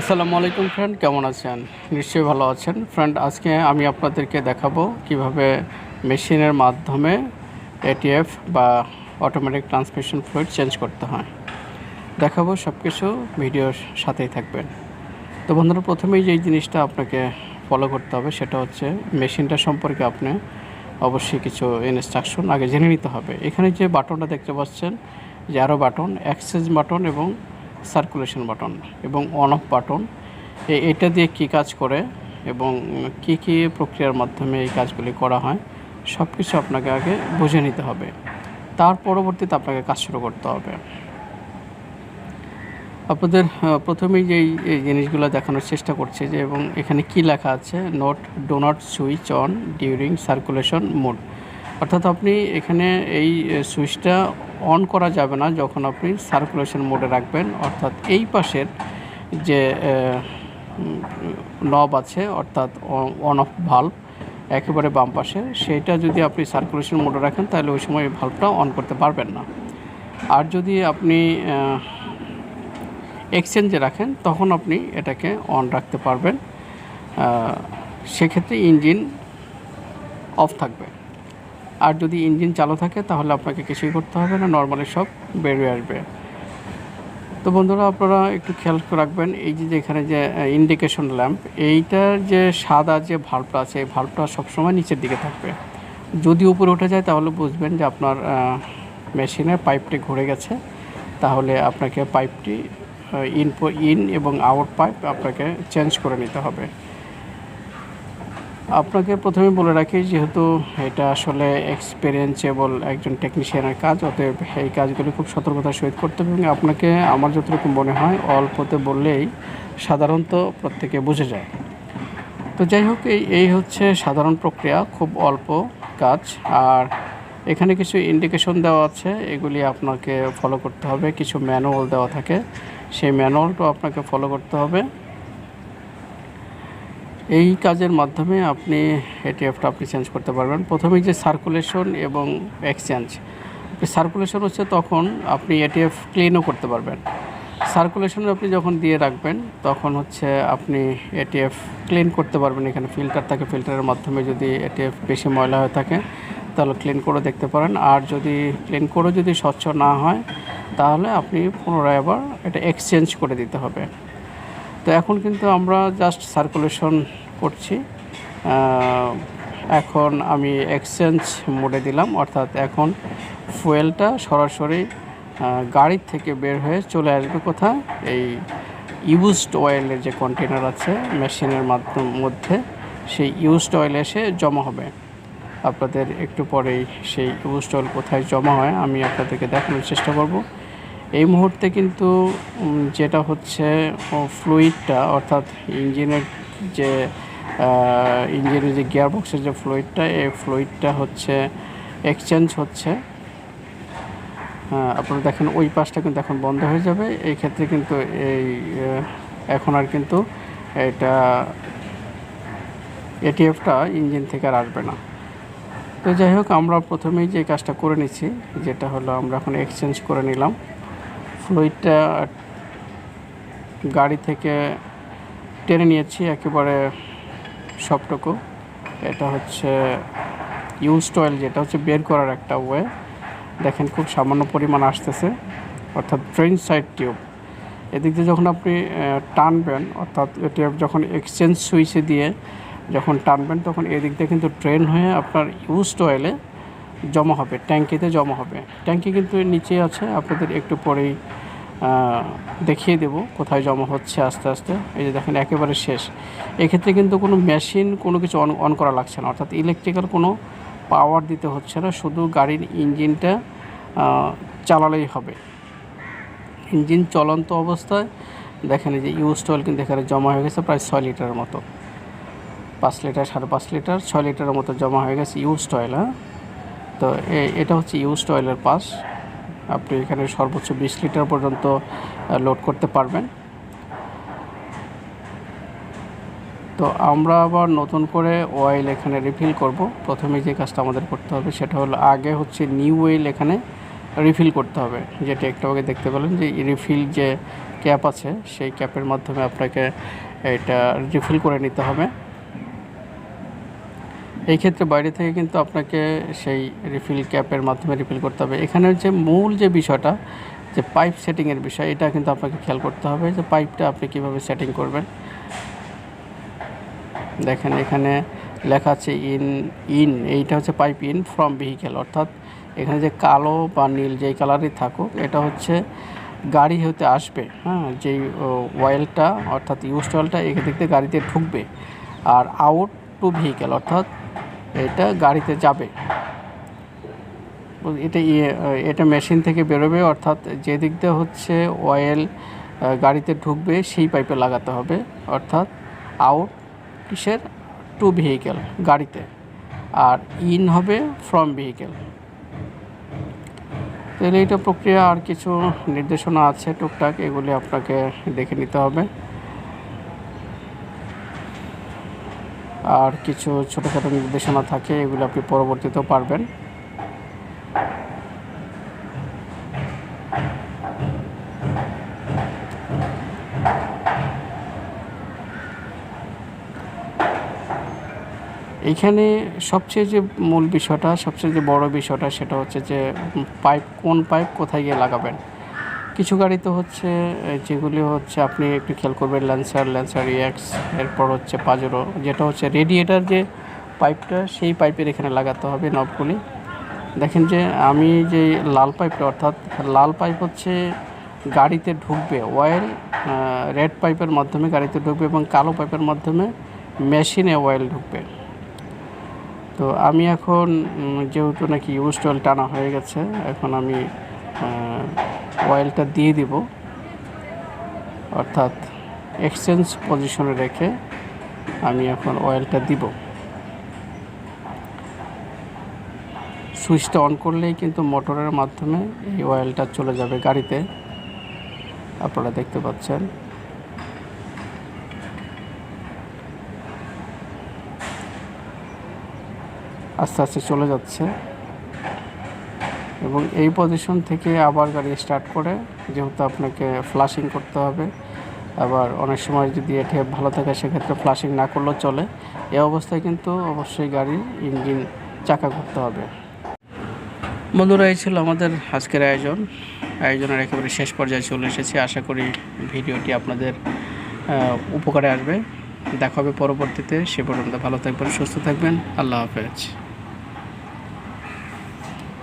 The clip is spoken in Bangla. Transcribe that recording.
আসসালামু আলাইকুম ফ্রেন্ড কেমন আছেন? নিশ্চয়ই ভালো আছেন। ফ্রেন্ড আজকে আমি আপনাদেরকে দেখাবো কীভাবে মেশিনের মাধ্যমে এটিএফ বা অটোমেটিক ট্রান্সমিশন ফ্লুইড চেঞ্জ করতে হয়। দেখাবো সব কিছু ভিডিওর সাথেই থাকবেন। তো বন্ধুরা, প্রথমেই যেই জিনিসটা আপনাকে ফলো করতে হবে, সেটা হচ্ছে মেশিনটা সম্পর্কে আপনি অবশ্যই কিছু ইনস্ট্রাকশন আগে জেনে নিতে হবে। এখানে যে বাটনটা দেখতে পাচ্ছেন, যে আরও বাটন অ্যাক্সেস বাটন এবং সার্কুলেশন বাটন এবং অন অফ বাটন এটা দিয়ে কি কাজ করে এবং কি কি প্রক্রিয়ার মাধ্যমে এই কাজগুলি করা হয় সব কিছু আপনাকে আগে বুঝে নিতে হবে। তার পরবর্তীতে আপনাকে কাজ শুরু করতে হবে। আপনাদের প্রথমেই যেই এই জিনিসগুলো দেখানোর চেষ্টা করছে যে এবং এখানে কি লেখা আছে note do not switch on during circulation mode অর্থাৎ আপনি এখানে এই সুইচটা অন করা যাবে না যখন আপনি সার্কুলেশন মোডে রাখবেন। অর্থাৎ এই পাশের যে নব আছে, অর্থাৎ অন অফ ভাল্ব একেবারে বাম পাশে সেইটা যদি আপনি সার্কুলেশন মোডে রাখেন, তাহলে ওই সময় ভাল্বটা অন করতে পারবেন না। আর যদি আপনি এক্সচেঞ্জে রাখেন, তখন আপনি এটাকে অন রাখতে পারবেন। সেক্ষেত্রে ইঞ্জিন অফ থাকবে। আর যদি ইঞ্জিন চালু থাকে, তাহলে আপনাকে কিছুই করতে হবে না নর্মালি সব বেরিয়ে আসবে। তো বন্ধুরা, আপনারা একটু খেয়াল রাখবেন, এই যে এখানে যে ইন্ডিকেশন ল্যাম্প এইটার যে সাদা যে ভাল্বটা আছে, এই ভাল্বটা সবসময় নিচের দিকে থাকবে। যদি উপরে উঠে যায়, তাহলে বুঝবেন যে আপনার মেশিনের পাইপটি ঘুরে গেছে। তাহলে আপনাকে পাইপটি ইন ইন এবং আউট পাইপ আপনাকে চেঞ্জ করে নিতে হবে। আপনাকে প্রথমে বলে রাখি, যেহেতু এটা আসলে এক্সপিরিয়েন্সেবল একজন টেকনিশিয়ানের কাজ, অতএব এই কাজগুলি খুব সতর্কতার সহিত করতে হবে এবং আপনাকে আমার যতটুকু মনে হয়, অল্পতে বললেই সাধারণত প্রত্যেকে বুঝে যায়। তো যাই হোক, এই এই হচ্ছে সাধারণ প্রক্রিয়া, খুব অল্প কাজ। আর এখানে কিছু ইন্ডিকেশন দেওয়া আছে, এগুলি আপনাকে ফলো করতে হবে। কিছু ম্যানুয়াল দেওয়া থাকে, সেই ম্যানুয়ালটাও আপনাকে ফলো করতে হবে। এই কাজের মাধ্যমে আপনি এটিএফটা আপনি চেঞ্জ করতে পারবেন। প্রথমেই যে সার্কুলেশন এবং এক্সচেঞ্জ সার্কুলেশন হচ্ছে তখন আপনি এটিএফ ক্লিনও করতে পারবেন। সার্কুলেশনে আপনি যখন দিয়ে রাখবেন, তখন হচ্ছে আপনি এটিএফ ক্লিন করতে পারবেন। এখানে ফিল্টার থাকে ফিল্টারের মাধ্যমে যদি এটিএফ বেশি ময়লা হয়ে থাকে, তাহলে ক্লিন করে দেখতে পারেন। আর যদি ক্লিন করে যদি স্বচ্ছ না হয়, তাহলে আপনি পুনরায় আবার এটা এক্সচেঞ্জ করে দিতে হবে। তো এখন কিন্তু আমরা জাস্ট সার্কুলেশন করছি। এখন আমি এক্সচেঞ্জ মোডে দিলাম, অর্থাৎ এখন ফুয়েলটা সরাসরি গাড়ির থেকে বের হয়ে চলে আসবে কোথায়? এই ইউজড অয়েলের যে কন্টেনার আছে মেশিনের মাধ্যম, মধ্যে সেই ইউজড অয়েল এসে জমা হবে। আপনাদের একটু পরেই সেই ইউজড অয়েল কোথায় জমা হয়, আমি আপনাদেরকে দেখানোর চেষ্টা করব। এই মুহূর্তে কিন্তু যেটা হচ্ছে ফ্লুইডটা অর্থাৎ ইঞ্জিনের যে ইঞ্জিনের যে গিয়ার বক্সের যে ফ্লুইডটা এই ফ্লুইডটা হচ্ছে এক্সচেঞ্জ হচ্ছে। হ্যাঁ, আপনারা দেখেন ওই পাশটা কিন্তু এখন বন্ধ হয়ে যাবে। এই ক্ষেত্রে কিন্তু এই এখন আর কিন্তু এটা এটিএফটা ইঞ্জিন থেকে আর আসবে না। তো যাই হোক আমরা প্রথমেই যে কাজটা করে নিচ্ছি যেটা হলো আমরা এখন এক্সচেঞ্জ করে নিলাম। ফ্লুইডটা গাড়ি থেকে টেনে নিয়েছি একেবারে সবটুকু। এটা হচ্ছে ইউজড অয়েল যেটা হচ্ছে বের করার একটা ওয়ে। দেখেন খুব সামান্য পরিমাণ আসতেছে, অর্থাৎ ড্রেন সাইড টিউব এদিক দিয়ে যখন আপনি টানবেন, অর্থাৎ এটি যখন এক্সচেঞ্জ সুইচে দিয়ে যখন টানবেন, তখন এদিক দিয়ে কিন্তু ট্রেন হয়ে আপনার ইউজড অয়েলে জমা হবে, ট্যাঙ্কিতে জমা হবে। ট্যাঙ্কি কিন্তু নিচেই আছে, আপনাদের একটু পরেই দেখিয়ে দেব কোথায় জমা হচ্ছে আস্তে আস্তে। এই যে দেখেন, একেবারে শেষ। এক্ষেত্রে কিন্তু কোনো মেশিন কোনো কিছু অন অন করা লাগছে না। অর্থাৎ ইলেকট্রিক্যাল কোনো পাওয়ার দিতে হচ্ছে না, শুধু গাড়ির ইঞ্জিনটা চালালেই হবে। ইঞ্জিন চলন্ত অবস্থায়, দেখেন এই যে ইউজ অয়েল কিন্তু এখানে জমা হয়ে গেছে প্রায় ছয় লিটারের মতো। পাঁচ লিটার, সাড়ে পাঁচ লিটার, ছয় লিটারের মতো জমা হয়ে গেছে ইউজড অয়েল হ্যাঁ? তো এটা হচ্ছে ইউজড অয়েলের পাস আপনি এখানে সর্বোচ্চ বিশ লিটার পর্যন্ত লোড করতে পারবেন। তো আমরা আবার নতুন করে অয়েল এখানে রিফিল করব। প্রথমে যে কাজটা আমাদের করতে হবে সেটা হলো আগে হচ্ছে নিউ অয়েল এখানে রিফিল করতে হবে। যেটা একটু আগে দেখতে পেলেন যে রিফিল যে ক্যাপ আছে, সেই ক্যাপের মাধ্যমে আপনাকে এটা রিফিল করে নিতে হবে। এই ক্ষেত্রে বাইরে থেকে কিন্তু আপনাকে সেই রিফিল ক্যাপের মাধ্যমে রিফিল করতে হবে। এখানে যে মূল যে বিষয়টা, যে পাইপ সেটিংয়ের বিষয়, এটা কিন্তু আপনাকে খেয়াল করতে হবে যে পাইপটা আপনি কীভাবে সেটিং করবেন। দেখেন এখানে লেখা আছে ইন ইন এইটা হচ্ছে পাইপ ইন ফ্রম ভেহিকেল অর্থাৎ এখানে যে কালো বা নীল যেই কালারই থাকুক, এটা হচ্ছে গাড়ি হতে আসবে হ্যাঁ? যেই অয়েলটা অর্থাৎ ইউজ অয়েলটা এখান থেকে গাড়িতে ঢুকবে। আর আউট টু ভেহিকেল অর্থাৎ এটা গাড়িতে যাবে। এটা ইয়ে এটা মেশিন থেকে বেরোবে, অর্থাৎ যে দিক দিয়ে হচ্ছে অয়েল গাড়িতে ঢুকবে, সেই পাইপে লাগাতে হবে, অর্থাৎ আউট কিসের? টু ভেহিকেল গাড়িতে। আর ইন হবে ফ্রম ভেহিকেল তাহলে এটা প্রক্রিয়া আর কিছু নির্দেশনা আছে, টুকটাক এগুলি আপনাকে দেখে নিতে হবে। আর কিছু ছোটোখাটো নির্দেশনা থাকে, এগুলো আপনি পরবর্তীতেও পারবেন। এইখানে সবচেয়ে যে মূল বিষয়টা, সবচেয়ে যে বড় বিষয়টা, সেটা হচ্ছে যে পাইপ, কোন পাইপ কোথায় গিয়ে লাগাবেন? কিছু গাড়ি তো হচ্ছে যেগুলি হচ্ছে আপনি একটু খেয়াল করবেন ল্যান্সার ল্যান্সার ইএক্স এরপর হচ্ছে পাজরো যেটা হচ্ছে রেডিয়েটার যে পাইপটা সেই পাইপের এখানে লাগাতে হবে নবগুলি দেখেন যে আমি যে লাল পাইপটা অর্থাৎ লাল পাইপ হচ্ছে গাড়িতে ঢুকবে অয়েল রেড পাইপের মাধ্যমে গাড়িতে ঢুকবে এবং কালো পাইপের মাধ্যমে মেশিনে অয়েল ঢুকবে। তো আমি এখন যেহেতু নাকি ইউজ অয়েল টানা হয়ে গেছে, এখন আমি অয়েলটা দিয়ে দিব। অর্থাৎ এক্সচেঞ্জ পজিশনে রেখে আমি এখন অয়েলটা দিব। সুইচটা অন করলেই কিন্তু মোটরের মাধ্যমে এই অয়েলটা চলে যাবে গাড়িতে। আপনারা দেখতে পাচ্ছেন। আস্তে আস্তে চলে যাচ্ছে। এবং এই পজিশন থেকে আবার গাড়ি স্টার্ট করে, যেহেতু আপনাকে ফ্লাশিং করতে হবে। আবার অনেক সময় যদি এটা ভালো থাকে, সেক্ষেত্রে ফ্লাশিং না করলেও চলে। এই অবস্থায় কিন্তু অবশ্যই গাড়ির ইঞ্জিন চাকা করতে হবে। বন্ধুরা, এই ছিল আমাদের আজকের আয়োজন। আয়োজনের একেবারে শেষ পর্যায়ে চলে এসেছি। আশা করি ভিডিওটি আপনাদের উপকারে আসবে। দেখা হবে পরবর্তীতে। সে পর্যন্ত ভালো থাকবেন, সুস্থ থাকবেন। আল্লাহ হাফেজ।